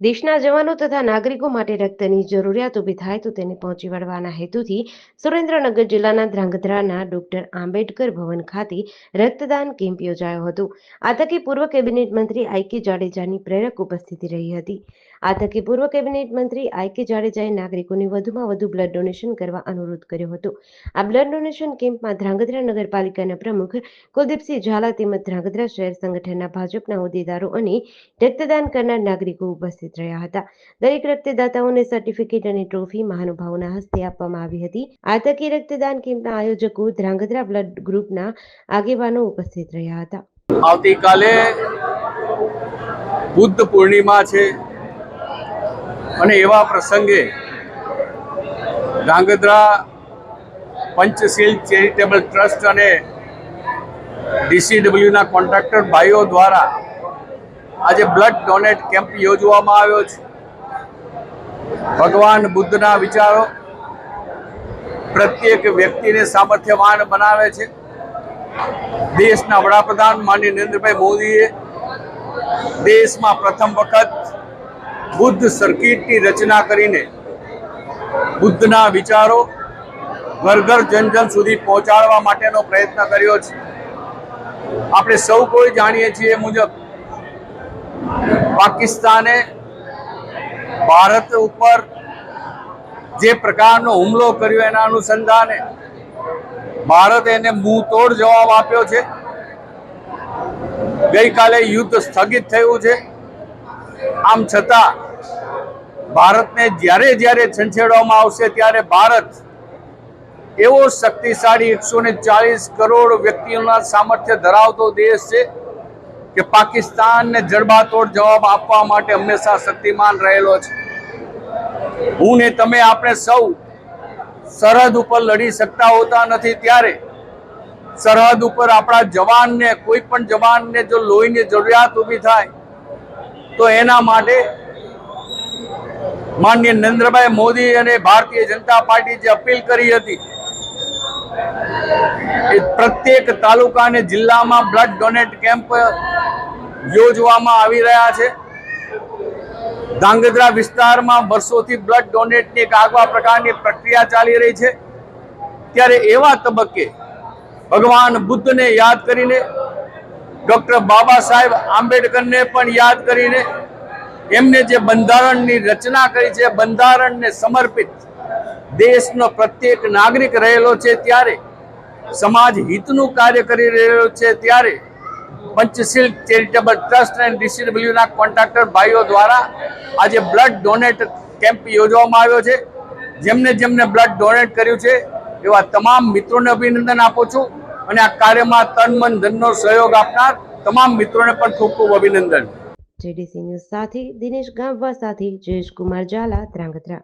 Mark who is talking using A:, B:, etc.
A: દેશના જવાનો તથા નાગરિકો માટે રક્તની જરૂરિયાત ઊભી થાય તો તેને પહોંચી વળવાના હેતુથી સુરેન્દ્રનગર જિલ્લાના ધ્રાંગધ્રાના ડોક્ટર આંબેડકર ભવન ખાતે રક્તદાન કેમ્પ યોજાયો હતો. આ તકે પૂર્વ કેબિનેટ મંત્રી આઈ કે જાડેજાની પ્રેરક ઉપસ્થિતિ રહી હતી. આ તકે પૂર્વ કેબિનેટ મંત્રી આઈ કે જાડેજાએ નાગરિકોને વધુમાં વધુ બ્લડ ડોનેશન કરવા અનુરોધ કર્યો હતો. આ બ્લડ ડોનેશન કેમ્પમાં ધ્રાંગધ્રા નગરપાલિકાના પ્રમુખ કુલદીપસિંહ ઝાલા તેમજ ધ્રાંગધ્રા શહેર સંગઠનના ભાજપના હોદ્દેદારો અને રક્તદાન કરનાર નાગરિકો ઉપસ્થિત રહ્યા હતા. દરેક રક્તદાતાઓને સર્ટિફિકેટ અને ટ્રોફી મહાનુભાવોના હસ્તે આપવામાં આવી હતી. આ તકે રક્તદાન કેમ્પના આયોજકો ધ્રાંગધ્રા બ્લડ ગ્રુપના આગેવાનો ઉપસ્થિત રહ્યા હતા.
B: આવતીકાલે બુદ્ધ પૂર્ણિમા છે. અને એવા પ્રસંગે ધ્રાંગધ્રા પંચશીલ ચેરિટેબલ ટ્રસ્ટ અને ડીસીડબ્લ્યુના કોન્ટ્રાક્ટર ભાઈઓ દ્વારા આજે બ્લડ ડોનેટ કેમ્પ યોજવામાં આવ્યો છે. ભગવાન બુદ્ધના વિચારો પ્રત્યેક વ્યક્તિને સામર્થ્યવાન બનાવે છે. દેશના વડાપ્રધાન માનનીય નરેન્દ્રભાઈ મોદીએ દેશમાં પ્રથમ વખત બુદ્ધ સર્કિટની રચના કરીને બુદ્ધના વિચારો ઘર ઘર જન જન સુધી પહોંચાડવા માટેનો પ્રયત્ન કર્યો છે. આપણે સૌ કોઈ જાણીએ છીએ મુજબ પાકિસ્તાને ભારત ઉપર જે પ્રકારનો હુમલો કર્યો એના અનુસંધાને ભારત એને તોડ જવાબ આપ્યો છે. ગઈકાલે યુદ્ધ સ્થગિત થયું છે. આમ છતાં ભારતને જ્યારે જ્યારે છંછેડવામાં આવશે ત્યારે ભારત એવો શક્તિશાળી એકસો ને ચાલીસ કરોડ વ્યક્તિઓના સામર્થ્ય ધરાવતો દેશ છે. કે પાકિસ્તાનને જડબાતોડ જવાબ આપવા માટે હંમેશા શક્તિમાન રહેલો છે. હું ને તમે આપણે સૌ સરહદ ઉપર લડી શકતા હોતા નથી ત્યારે સરહદ ઉપર આપણા જવાનને, કોઈ પણ જવાનને જો લોહીની જરૂરિયાત ઊભી થાય, તો એના માટે માનનીય નરેન્દ્રભાઈ મોદી અને ભારતીય જનતા પાર્ટી જે અપીલ કરી હતી એ પ્રત્યેક તાલુકા અને જિલ્લામાં બ્લડ ડોનેટ કેમ્પ યોજવામાં આવી રહ્યા છે. ધાંગધ્રા વિસ્તારમાં વર્ષોથી બ્લડ ડોનેટની એક આગવા પ્રકારની પ્રક્રિયા ચાલી રહી છે. ત્યારે એવા તબક્કે ભગવાન બુદ્ધને યાદ કરીને, ડૉક્ટર બાબા સાહેબ આંબેડકરને પણ યાદ કરીને, એમને જે બંધારણની રચના કરી છે, બંધારણને સમર્પિત દેશનો પ્રત્યેક નાગરિક રહેલો છે ત્યારે, સમાજ હિતનું કાર્ય કરી રહ્યો છે ત્યારે પંચશીલ ચેરિટેબલ ટ્રસ્ટ અને ડીસીડબ્લ્યુના કોન્ટ્રાક્ટર ભાઈઓ દ્વારા આજે બ્લડ ડોનેટ કેમ્પ યોજવામાં આવ્યો છે. જેમને જેમને બ્લડ ડોનેટ કર્યું છે, એવા તમામ મિત્રોને અભિનંદન આપું છું અને આ કાર્યમાં તન મન ધનનો સહયોગ આપનાર તમામ મિત્રોને પણ ખૂબ ખૂબ અભિનંદન.
A: જેડીસી ન્યૂઝ સાથે દિનેશ ગામવા સાથે જયેશ કુમાર ઝાલા ધ્રાંગધ્રા.